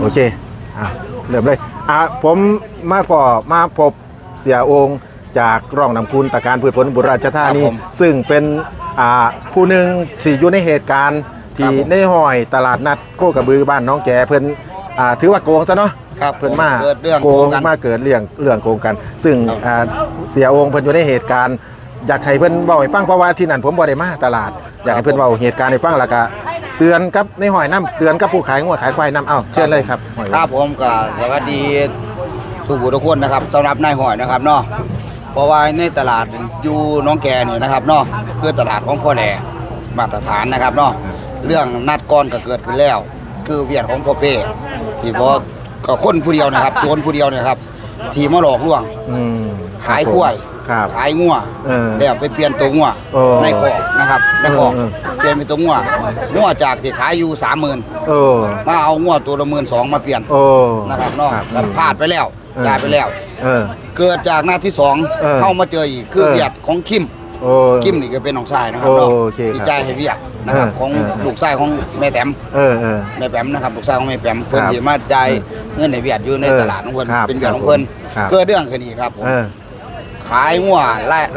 โอเคอะเริ่มเลยอะผมมาก่อมาพบเสียองค์จากร่องนำคุณตะการพืชผลบุรีราชธานีครับผมซึ่งเป็นอ่าผู้หนึ่งที่อยู่ในเหตุการณ์ที่ครับผม ในห้อยตลาดนัดโคกระบือบ้านน้องแกเพิ่นอ่าถือว่าโกงซะเนาะ ครับเพิ่นมาเกิดเรื่องโกงโกงกัน มาเกิดเรื่องเรื่องโกงกัน ซึ่งครับอ่าเสียองค์เพิ่นอยู่ในเหตุการณ์อยากให้เพิ่นเว้าให้ฟังเพราะว่าที่นั่นผมบ่ได้มาตลาด อยากให้เพิ่นเว้าเหตุการณ์ให้ฟังแล้วก็ เตือนกับในหอยน้ำเตือนกับผู้ขายงัวขายควายน้ำเอ้าเชิญเลยครับหอยครับผมก็สวัสดีทุกผู้ทุกคนนะครับสำหรับนายหอยนะครับเนาะเพราะว่าในตลาดอยู่หน้องแกนี่นะครับเนาะคือตลาดของพ่อแหล่มาตรฐานนะครับเนาะเรื่องนัดก้อนก็เกิดขึ้นแล้ว คือเวียดของพ่อเป้ที่บอกก็คนผู้เดียวนะครับโจรผู้เดียวเนะครับ ที่มาหลอกลวงอืมขายกล้วย ครับขายงัวเออแล้วไปเปลี่ยนตัวงัวโอ้ในคอกนะครับในคอกเออ เปลี่ยนเป็นตัวงัวงัวจากที่ขายอยู่สามหมื่นโอ้มาเอางัวตัวละหมื่นสองมาเปลี่ยนโอ้นะครับเนาะครับก็พลาดไปแล้วเออจ่ายไปแล้ว เออ เกิดจากหน้าที่สองเออเข้ามาเจออีกคือเออ เวียดของคิมโอ้ คิมนี่ก็เป็นน้องชายนะครับเนาะโอเคครับที่จ่ายให้เวียดนะครับเออของเออ ลูกชายของแม่แต้ม เออเออ แม่แปมนะครับลูกชายของแม่แปมเพิ่นครับที่มาจ่ายเงินให้เวียดอยู่ในเออตลาดของเพิ่นครับเป็นเวียดของเพิ่นครับเกิดเรื่องขึ้นอีกครับผมเออ ขายงัว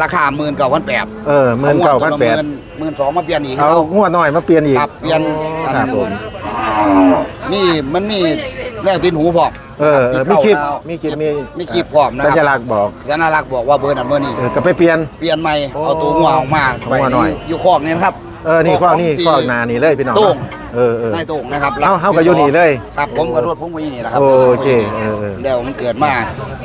ราคาหมื่นเก้าพันแปดเออหมื่นเก้าพันแปดหมื่นสองมาเปลี่ยนอีกเอาเอางวดหน่อยมาเปลี่ยนอีกครับเปลี่ยนครับผมมีมันมีแนวตินหูพร้อมเออเออมีคลิปมีคลิปมีมีคลิปพร้อมนะคสัรับญลักษณ์บอกสัญลักษณ์บอกว่าเบอร์นั้นเบอร์นี้เออก็ไปเปลี่ยนเปลี่ยนใหม่โอ้เอาตัวงัวออกมาเอางัวหน่อยอยู่คอกนี่นะครับเออนี่ข้อนี่ที่ข้อหนานี่เลยพี่น้องโต้ง เออเออ นายโต้งนะครับเอ้าเฮาก็อยู่นี่เลยครับผมกระโดดผมก็อยู่นี่นะครับโอเคเออเออเดี๋ยวมันเกิดมา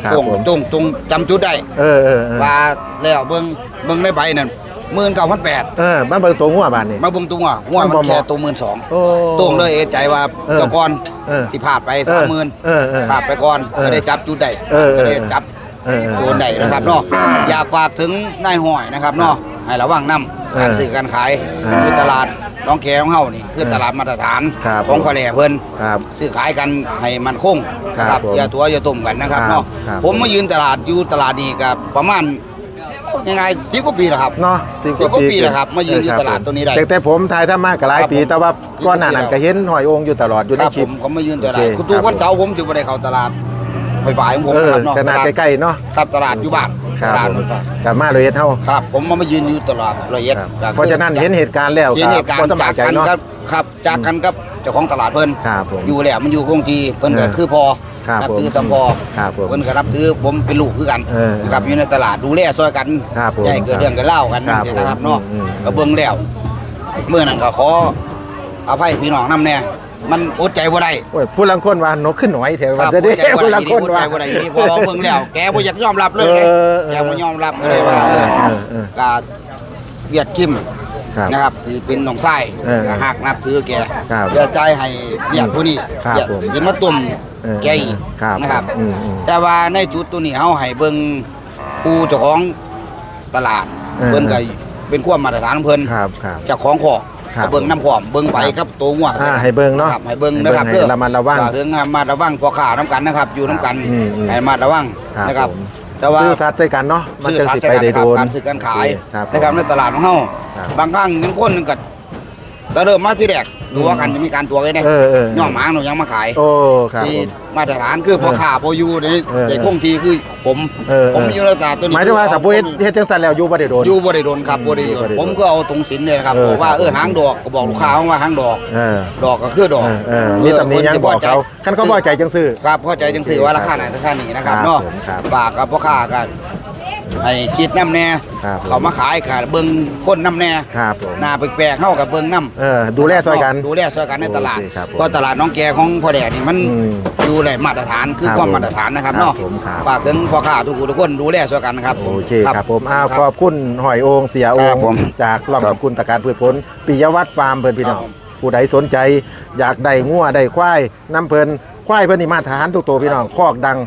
ครับโต้งผม โต้งตรงจำจุดได้เออเออเออว่าแล้วเบิ่งเบิ่งในใบนั่นหมื่นเก้าพันแปดเออบ้านเบิ่งตัวงัวบานนี่ มาเบิ่งตัวงัวงัวมันแค่ตัวหมื่นสองโอ้โต้งเลยเอะใจว่าเออตะกอนเออที่พลาดไปสามหมื่นเออเออพลาดไปก่อนเออก็ได้จับจุดได้เออเออ ก็ได้จับ เออเออ โจรได้นะครับเนาะอยากฝากถึงนายห้อยนะครับเนาะให้ระวังนํการซื้อการขายเออคือตลาด น้องแกของเฮานี่คือตลาดมาตรฐานครับของพ่อแหล่เพิ่นครับ ซื้อขายกันให้มันคงนะคครัรับบผมอย่าตัวอย่าตุ่มกันนะครับครับเนาะครับ ผมมายืนตลาดอยู่ตลาดนี้กับประมาณยังไงสิบกว่าปีแล้วครับ เนาะสิบกว่าปีแล้วครับมายืนอยู่ตลาดตัวนี้ได้แต่แต่ผมถ่ายถ้ามากกับหลายปี ครับผม แต่ว่าก้อนหน้านั้นก็เห็นหอยองค์อยู่ตลอดอยู่คในรับคลิผปมผมมายืนตลาดโอเคคุณทุกครับ วันเสาร์ผมจะไปได้เข้าตลาดไฟฟ้าของผมเออนะครับเนาะขนาดตลาดใกล้ๆเนาะ ครับตลาดอยู่บ้าน ครัตบลาดผมไฟฟ้ากับมาเลยเฮ็ดเฮาครับ ผมมามายืนอยู่ตลาดละเอียดครับก็คือเพราะฉะนั้นเห็นเหตุการณ์แล้วเห็นเหตุการบ่ณ์สบาจายกใจกันเนาะครับครับจากกันกับเจ้าของตลาดเพิ่นครับผมอยู่แล้วมันอยู่คงทีเพิ่นก็เออคือพอครับนับผมถือสัมพอครับผมเพิ่นก็นับถือผมเป็นลูกคือกันเออนะครับอยู่ในตลาดดูแลซอยกันครับผมอย่าให้เกิดเรื่องกันเล่ากันครับจังซี่นะครับเนาะอืมอืมก็เบิ่งแล้วเมื่อนั้นก็ขออภัยพี่น้องนํแน่ มันอดใจบ่ได้โอ้ยผู้ลังคนว่านกขึ้นหน่อยแถวครัว่าบจะอได้ดใจบ่ผู้ได้ลังอีคนี่นอดใจว่าบ่ได้อีนี่พอเราเบิ่งแล้วแกบ่อยากยอมรับเลยเออแกบ่ยอมรับเลยว่าเออเออเออก็เวียดคิมครับนะครับที่เป็นน้องชายเออก็หักนับถือแกครับเสียใจให้เวียดผู้นี้ครับเวียดผมสิมาตุ่มเออแกอีกครับนะครับ อืมอืมแต่ว่าในจุดตัวนี้เฮาให้เบิ่งผู้เจ้าของตลาดเออ เพิ่นก็เป็นความมาตรฐานของเพิ่น ครับครับเจ้าของขอก ครับก็เบิ่งน้ำพร้อมเบิ่งไปกับตัวงัวอ่าให้เบิ่งเนาะครับให้เบิ่งนะครับให้เบิ่งให้ระมัดระวังก็เรื่องมาระวังพ่อค้าน้ำกันนะครับอยู่น้ำกันอืมอืม ให้มาระวังนะครับ ผมแต่ว่า ซื้อสัตว์ใส่กันเนาะมันซื้อจะสารสิใช้ไปกันได้นะคโดรับนการซื้อการขายครับ นะครับในตลาดของเฮาครับ บางครั้งยังคนหนึงก็แต่เริ่มมาที่แรกตัวกันจะมีการตัวกันนะเออเออย่อหมางหนูยังมาขายโอ้ครับที่ผม มาตรฐานคือพ่อค้าพ่ออยู่ในเออในคงทีคือผมเออผมอยู่ในตลาดตัวนี้หมายถึงว่าถ้าผู้เฮ็ดเฮ็ดจังซั่นแล้วอยู่บ่ได้โดน อยู่บ่ได้โดนครับบ่ได้โดอยู่บ่นได้โดนผมก็เอาตรงสินเนี่ยนะครับเออ บอกว่าครับเออหางดอกก็บอกลูกค้าว่าหางดอก เออดอกก็คือดอกเออเออมีตำหนิยังบอกเขาคันเขาบ่ใจจังซื้อครับเข้าใจจังสื่อว่าราคาไหนราคานี้นะครับครับเนาะผมครับฝากกับพ่อค้ากัน ให้คิดน้ำแน่ครับผมเขามาขายค่ะเบิ่งคนน้ำแน่ครับผมหน้าแปลกๆเข้ากับเบิ่งน้ำเออดูแลซอยกันดูแลซอยกันในตลาดโอเคครับผมเพราะตลาดน้องแกของพ่อแดดนี่มันอืมอยู่ในมาตรฐานคือครับความมาตรฐานนะครับครับเนาะผมครับ ฝากถึงพ่อค้าทุกคนทุกคนดูแลซอยกันนะครับโอเคครับผมอ้าวคขรัอบคุณหอยโองเสียโอครังบผมจากร่องครับขอบคุณตะการพืชผลปิยวัฒน์ฟาร์มเพิ่นพี่น้องครับผมผู้ใดสนใจ อยากได้งัวได้ควายน้ำเพิ่นควายเพิ่นนี่มาตรฐานทุกตัวพี่น้องคอกดัง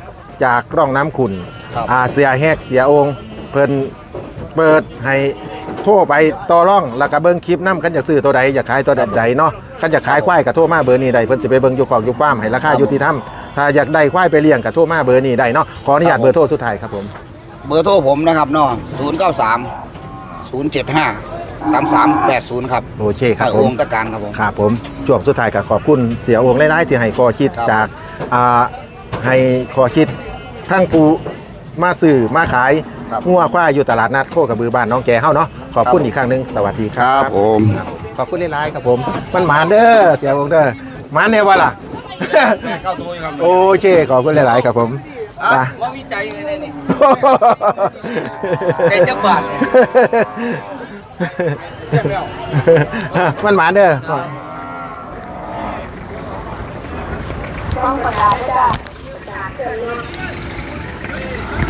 จากร่องน้ำขุน ครับ อ่าเสียแหกเสียโองเพิ่นเปิดให้โทรไปต่อร่องแล้วก็เบิ่งคลิปน้ำคันอยากซื้อตัวใดอยากขายตัวใดเนาะคันอยากขายควายก็โทรมาเบอร์นี้ได้เพิ่นสิไปเบิ่งอยู่คอกอยู่ฟาร์มให้ราคาครับยุติธรรมถ้าอยากได้ควายไปเลี้ยงก็โทรมาเบอร์นี้ได้เนาะขออนุญาตครับผมเบอร์โทรสุดท้ายครับผมเบอร์โทรผมนะครับเนาะ093 075 3380ครับโอเคครับไอ้ผโอมงตะการครับผมครับผมช่วงสุดท้ายก็ขอบคุณเสียโองหลายๆที่ให้ข้อคิดครับจากอ่าให้ข้อคิดทั้งปู มาซื้อมาขายครับ งัวควายอยู่ตลาดนัดโคกระบือบ้านน้องแกเฮาเนาะขอบคุณครับอีกครั้งหนึงสวัสดีคครัรับผม ขอบคุณหลายๆครับผม มันหมานเด้อเสียโองเด้อหมานแน่วะล่ะแม่เข้าตัวอยู่ครับ โอเค ขอบคุณหลาย ๆ ครับผมไป ว่าวิจัยเลยนี่ได้จักบาทเรียบร้อยมันหมานเด้อ